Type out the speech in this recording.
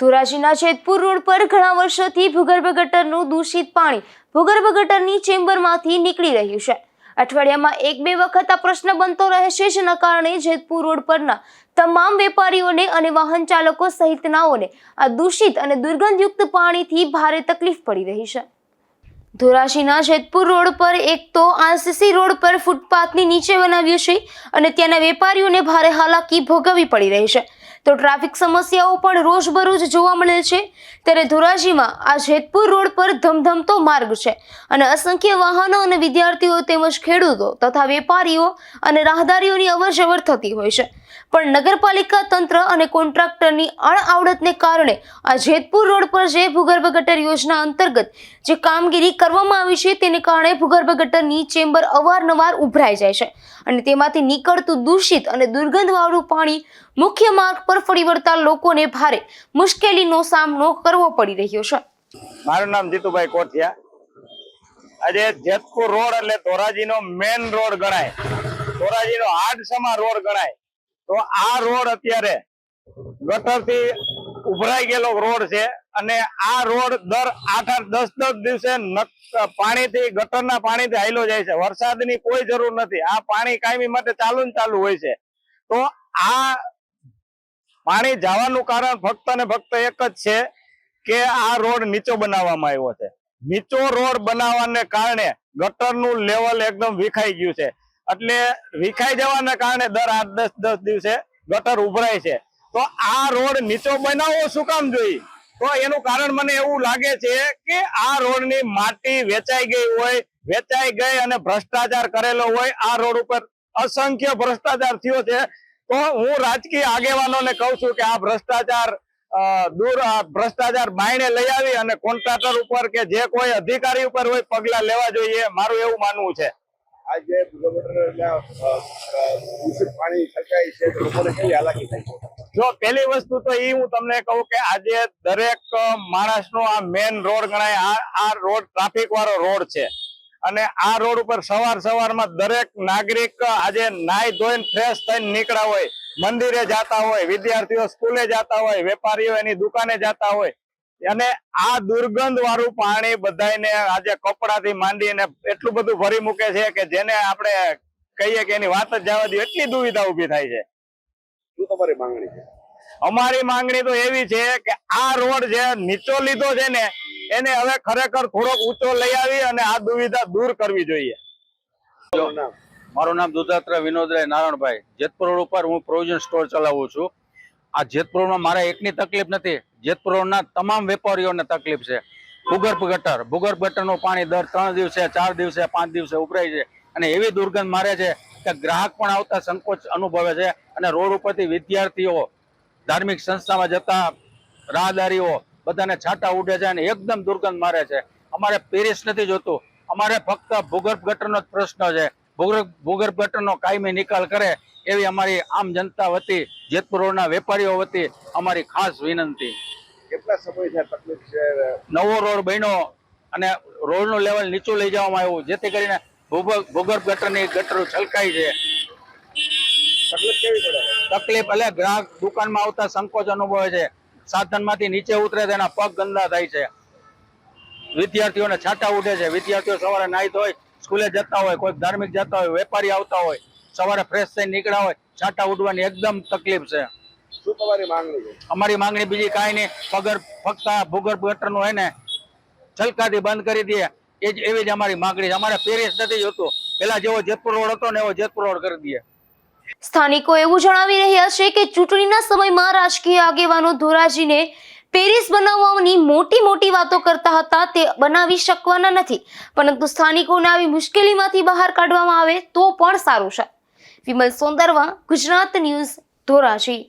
ધોરાજીના Jetpur road પર ઘણા વર્ષોથી ભૂગર્ભ ગટરનું દૂષિત પાણી ભૂગર્ભ ગટરની ચેમ્બરમાંથી નીકળી રહ્યું છે. અઠવાડિયામાં એક બે વખત આ પ્રશ્ન બનતો રહે છે જેના કારણે જેતપુર રોડ પરના તમામ વેપારીઓને અને વાહન ચાલકો સહિતનાઓને આ દૂષિત અને દુર્ગંધયુક્ત પાણીથી ભારે તકલીફ પડી રહી છે. ધોરાજીના જેતપુર રોડ પર એક તો આરસીસી રોડ પર ફૂટપાથની નીચે બનાવ્યું છે અને ત્યાંના વેપારીઓને ભારે હાલાકી ભોગવવી પડી રહી છે. તો ટ્રાફિક સમસ્યાઓ પણ રોજબરોજ જોવા મળે છે. ત્યારે ધોરાજીમાં આ જેતપુર રોડ પર ધમધમતો માર્ગ છે અને અસંખ્ય વાહનો અને વિદ્યાર્થીઓ તેમજ ખેડૂતો તથા વેપારીઓ અને રાહદારીઓની અવરજવર થતી હોય છે. પણ નગરપાલિકા તંત્ર અને કોન્ટ્રાક્ટરની અણઆવડતને કારણે આ જેતપુર રોડ પર જે ભૂગર્ભ ગટર યોજના અંતર્ગત જે કામગીરી કરવામાં આવી છે, તેને કારણે ભૂગર્ભ ગટરની ચેમ્બર અવારનવાર ઉભરાઈ જાય છે અને તેમાંથી નીકળતું દૂષિત અને દુર્ગંધવાળું પાણી મુખ્ય માર્ગ પર ફરી વળતા લોકોને ભારે મુશ્કેલીનો સામનો કરવો પડી રહ્યો છે. મારું નામ જીતુભાઈ કોઠિયા. આજે જેતપુર રોડ એટલે ધોરાજીનો મેન રોડ ગણાય. ધોરાજીનો આડસમા રોડ ગણાય. તો આ રોડ અત્યારે ગટરથી ઉભરાઈ ગયેલો રોડ છે અને આ રોડ દર આઠ આઠ દસ દસ દિવસે પાણીથી, ગટરના પાણીથી હાઈલો જાય છે. વરસાદની કોઈ જરૂર નથી. આ પાણી કાયમી માટે ચાલુ ને ચાલુ હોય છે. તો આ પાણી જવાનું કારણ ફક્ત ને ફક્ત એક જ છે કે આ રોડ નીચો બનાવવામાં આવ્યો છે. નીચો રોડ બનાવવાને કારણે ગટરનું લેવલ એકદમ વિખાઈ ગયું છે. એટલે વિખાઈ જવાના કારણે દર આઠ દસ દસ દિવસે ગટર ઉભરાય છે. તો આ રોડ નીચો બનાવવો શું કામ જોઈએ? તો એનું કારણ મને એવું લાગે છે કે આ રોડની માટી વેચાઈ ગઈ હોય, વેચાઈ ગઈ અને ભ્રષ્ટાચાર કરેલો હોય, આ રોડ ઉપર અસંખ્ય ભ્રષ્ટાચાર થયો છે. તો હું રાજકીય આગેવાનોને કહું છું કે આ ભ્રષ્ટાચાર દૂર ભ્રષ્ટાચાર બાયણે લઈ આવી અને કોન્ટ્રાક્ટર ઉપર કે જે કોઈ અધિકારી ઉપર હોય પગલા લેવા જોઈએ, મારું એવું માનવું છે. આજે કિલોમીટરના દૂષિત પાણી છલકાય છે લોકોને કેવી હાલાકી થાય છે? જો પહેલી વસ્તુ તો એ હું તમને કહું કે આજે દરેક માણસનો આ મેન રોડ ગણાય, આ આ રોડ ટ્રાફિક વાળો રોડ છે. અને આ રોડ ઉપર સવાર સવારમાં દરેક નાગરિક આજે નાઈ ધોઈને ફ્રેશ થઈને નીકળ્યા હોય, મંદિરે જાતા હોય, વિદ્યાર્થીઓ સ્કૂલે જતા હોય, વેપારીઓ એની દુકાને જતા હોય અને આ દુર્ગંધ વાળું પાણી બધાને આજે કપડાથી માંડીને એટલું બધું ભરી મૂકે છે કે જેને આપણે કહીએ કે એની વાત જ જવા દઈએ એટલી દુવિધા ઊભી થાય છે. શું તમારી માંગણી છે? અમારી માંગણી તો એવી છે કે આ રોડ જે નીચો લીધો છે ને એને હવે ખરેખર થોડોક ઊંચો લઈ આવી અને આ દુવિધા દૂર કરવી જોઈએ. મારું નામ દુધાત્રા વિનોદરાય નારાયણભાઈ. જેતપુર રોડ ઉપર હું પ્રોવિઝન સ્ટોર ચલાવું છું. આ જેતપુર રોડમાં મારે એકની તકલીફ નથી. જેતપુર રોડના તમામ વેપારીઓને તકલીફ છે. ભૂગર્ભ ગટર. ભૂગર્ભ ગટરનું પાણી દર ત્રણ દિવસે, ચાર દિવસે, પાંચ દિવસે ઉભરાય છે અને એવી દુર્ગંધ મારે છે કે ગ્રાહક પણ આવતા સંકોચ અનુભવે છે અને રોડ ઉપરથી વિદ્યાર્થીઓ, ધાર્મિક સંસ્થામાં જતા રાહદારીઓ બધાને છાંટા ઉડે છે અને એકદમ દુર્ગંધ મારે છે. અમારે પેરિસ નથી જોતું. અમારે ફક્ત ભૂગર્ભ ગટરનો જ પ્રશ્ન છે. ભૂગર્ભ ભૂગર્ભ ગટરનો કાયમી નિકાલ કરે એવી અમારી આમ જનતા વતી જેતપુર રોડના વેપારીઓ વતી અમારી ખાસ વિનંતી. કેટલા સમયથી તકલીફ છે? નવો રોડ બન્યો અને રોડનું લેવલ નીચું લઈ જવામાં આવ્યું જેથી કરીને ભૂગર્ભ ગટરની ગટરો છલકાઈ છે. તકલીફ એટલે ગ્રાહક દુકાનમાં આવતા સંકોચ અનુભવે છે. સાધનમાંથી નીચે ઉતરે તેના પગ ગંદા થાય છે. વિદ્યાર્થીઓને છાંટા ઉઠે છે. વિદ્યાર્થીઓ સવારે નાહી ધોઈ સ્કૂલે જતા હોય કોઈક ધાર્મિક જતા હોય વેપારી આવતા હોય સવારે ફ્રેશ થઈ નીકળ્યા હોય છાંટા ઉડવાની એકદમ તકલીફ છે. શું તમારી માંગણી છે? અમારી માંગણી બીજી કાંઈ નહીં. પગર ફક્ત ભૂગર્ભ ગટરનું હોય ને છલકાથી બંધ કરી દઈએ. એ જ એવી જ અમારી માંગણી છે. અમારે પેરિસ નથી જોતું. પેલા જેવો જેતપુર રોડ હતો ને એવો જેતપુર રોડ કરી દઈએ. સ્થાનિકો એવું જણાવી રહ્યા છે કે ચૂંટણીના સમયમાં રાજકીય આગેવાનો ધોરાજીને પેરિસ બનાવવાની મોટી મોટી વાતો કરતા હતા તે બનાવી શકવાના નથી. પરંતુ સ્થાનિકોને આવી મુશ્કેલીમાંથી બહાર કાઢવામાં આવે તો પણ સારું છે. વિમલ સોંદરવા ગુજરાત ન્યૂઝ ધોરાજી.